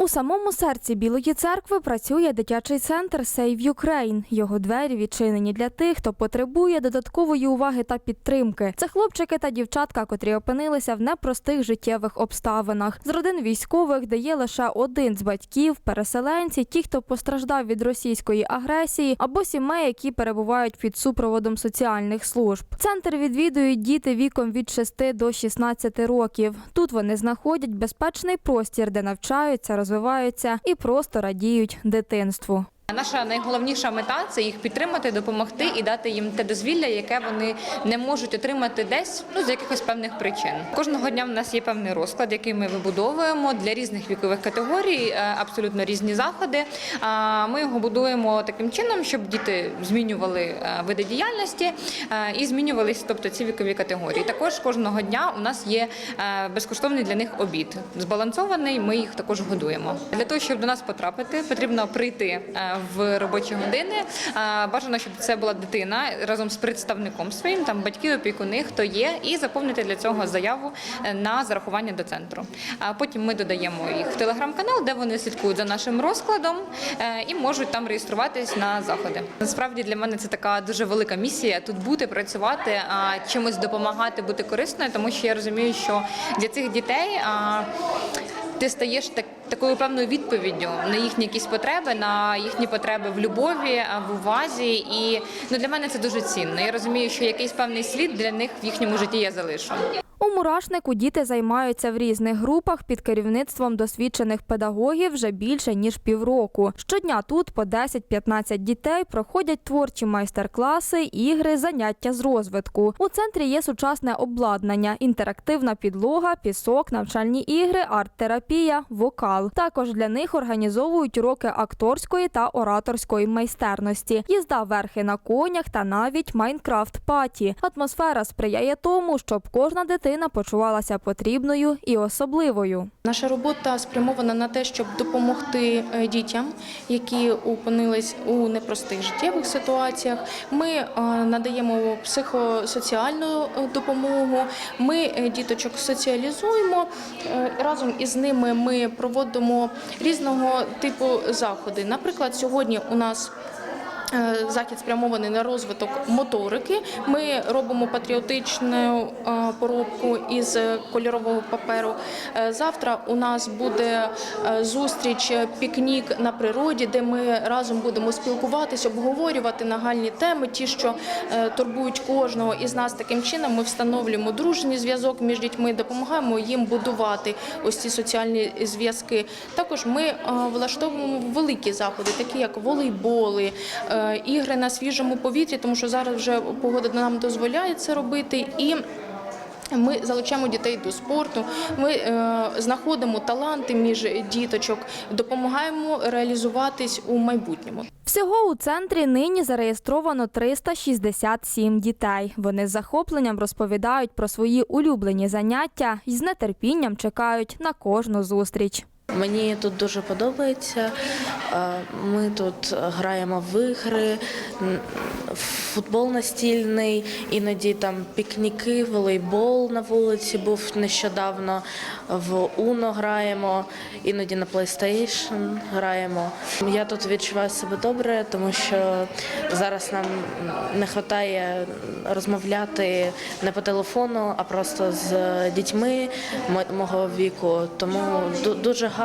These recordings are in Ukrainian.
У самому серці Білої церкви працює дитячий центр Save Ukraine. Його двері відчинені для тих, хто потребує додаткової уваги та підтримки. Це хлопчики та дівчатка, котрі опинилися в непростих життєвих обставинах. З родин військових, де є лише один з батьків, переселенці, ті, хто постраждав від російської агресії, або сімей, які перебувають під супроводом соціальних служб. Центр відвідують діти віком від 6 до 16 років. Тут вони знаходять безпечний простір, де навчаються, розвиваються і просто радіють дитинству. Наша найголовніша мета це їх підтримати, допомогти і дати їм те дозвілля, яке вони не можуть отримати десь ну з якихось певних причин. Кожного дня в нас є певний розклад, який ми вибудовуємо для різних вікових категорій, е, абсолютно різні заходи. Ми його будуємо таким чином, щоб діти змінювали е, види діяльності е, і змінювалися, тобто ці вікові категорії. Також кожного дня у нас є безкоштовний для них обід. Збалансований, ми їх також годуємо. Для того, щоб до нас потрапити, потрібно прийти в робочі години. Бажано, щоб це була дитина разом з представником своїм, там батьки, опікуни, хто є, і заповнити для цього заяву е, на зарахування до центру. А потім ми додаємо їх в телеграм-канал, де вони слідкують за нашим розкладом е, і можуть там реєструватись на заходи. Насправді для мене це така дуже велика місія тут бути, працювати, чимось допомагати, бути корисною, тому що я розумію, що для цих дітей. Ти стаєш так, такою певною відповіддю на їхні якісь потреби, на їхні потреби в любові, в увазі. І ну для мене це дуже цінно. Я розумію, що якийсь певний слід для них в їхньому житті я залишу. У мурашнику діти займаються в різних групах під керівництвом досвідчених педагогів вже більше ніж півроку. Щодня тут по 10-15 дітей проходять творчі майстер-класи, ігри, заняття з розвитку. У центрі є сучасне обладнання, інтерактивна підлога, пісок, навчальні ігри, арт-терапія, вокал. Також для них організовують уроки акторської та ораторської майстерності, їзда верхи на конях та навіть майнкрафт-паті. Атмосфера сприяє тому, щоб кожна дитина почувалася потрібною і особливою. Наша робота спрямована на те, щоб допомогти е, дітям, які опинились у непростих життєвих ситуаціях. Ми е, надаємо психосоціальну е, допомогу. Ми діточок соціалізуємо. Разом із ними ми проводимо різного типу заходи. Наприклад, сьогодні у нас Захід спрямований на розвиток моторики. Ми робимо патріотичну е, поробку із кольорового паперу. Е, Завтра у нас буде е, зустріч е, пікнік на природі, де ми разом будемо спілкуватися, обговорювати нагальні теми, ті, що е, турбують кожного із нас. Таким чином ми встановлюємо дружній зв'язок між дітьми, допомагаємо їм будувати ось ці соціальні зв'язки. Також ми е, влаштовуємо великі заходи, такі як волейболи, е, ігри на свіжому повітрі, тому що зараз вже погода нам дозволяє це робити і. Ми залучаємо дітей до спорту. Ми е, знаходимо таланти між діточок, допомагаємо реалізуватись у майбутньому. Всього у центрі нині зареєстровано 367 дітей. Вони з захопленням розповідають про свої улюблені заняття і з нетерпінням чекають на кожну зустріч. Мені тут дуже подобається. Е, Ми тут граємо в ігри, футбол настільний, іноді там пікніки, волейбол на вулиці був нещодавно. В Уно граємо, іноді на PlayStation граємо. Я тут відчуваю себе добре, тому що зараз нам не вистачає розмовляти не по телефону, а просто з дітьми мого віку. Тому дуже гарно.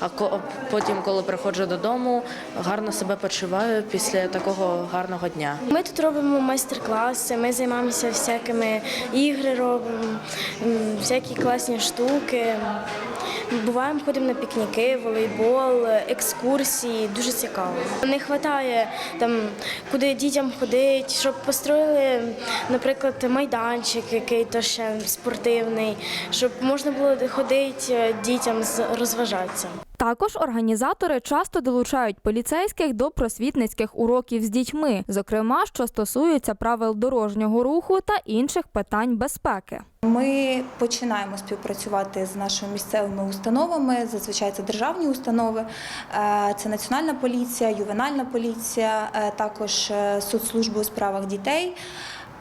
А ко- потім, коли приходжу додому, гарно себе почуваю після такого гарного дня. Ми тут робимо майстер-класи, ми займаємося всякими ігри робимо, всякі класні штуки. Буваємо, ходимо на пікніки, волейбол, екскурсії. Дуже цікаво. Не вистачає там, куди дітям ходити, щоб построїли, наприклад, майданчик, який то ще спортивний, щоб можна було ходити дітям з- розважатися. Також організатори часто долучають поліцейських до просвітницьких уроків з дітьми, зокрема, що стосуються правил дорожнього руху та інших питань безпеки. Ми починаємо співпрацювати з нашими місцевими установами. Зазвичай це державні установи, Е, це Національна поліція, ювенальна поліція, е, також е, соцслужби у справах дітей.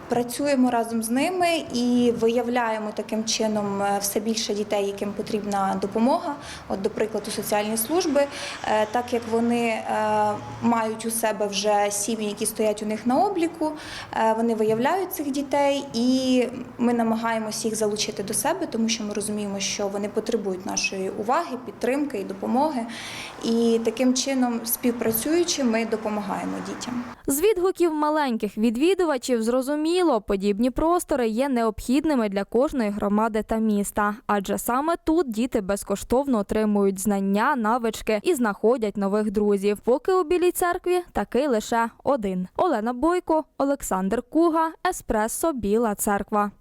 Працюємо разом з ними і виявляємо таким чином е, все більше дітей, яким потрібна допомога. От, до прикладу, соціальні служби, Е, так як вони е, мають у себе вже сім'ї, які стоять у них на обліку, вони виявляють цих дітей, і ми намагаємося їх залучити до себе, тому що ми розуміємо, що вони потребують нашої уваги, підтримки і допомоги. І таким чином, співпрацюючи, ми допомагаємо дітям. З відгуків маленьких відвідувачів зрозуміло, подібні простори є необхідними для кожної громади та міста, адже саме тут діти безкоштовно отримують знання, навички і знаходять нових друзів. Поки у білій церкві такий лише один. Олена Бойко, Олександр Куга, Еспресо Біла Церква.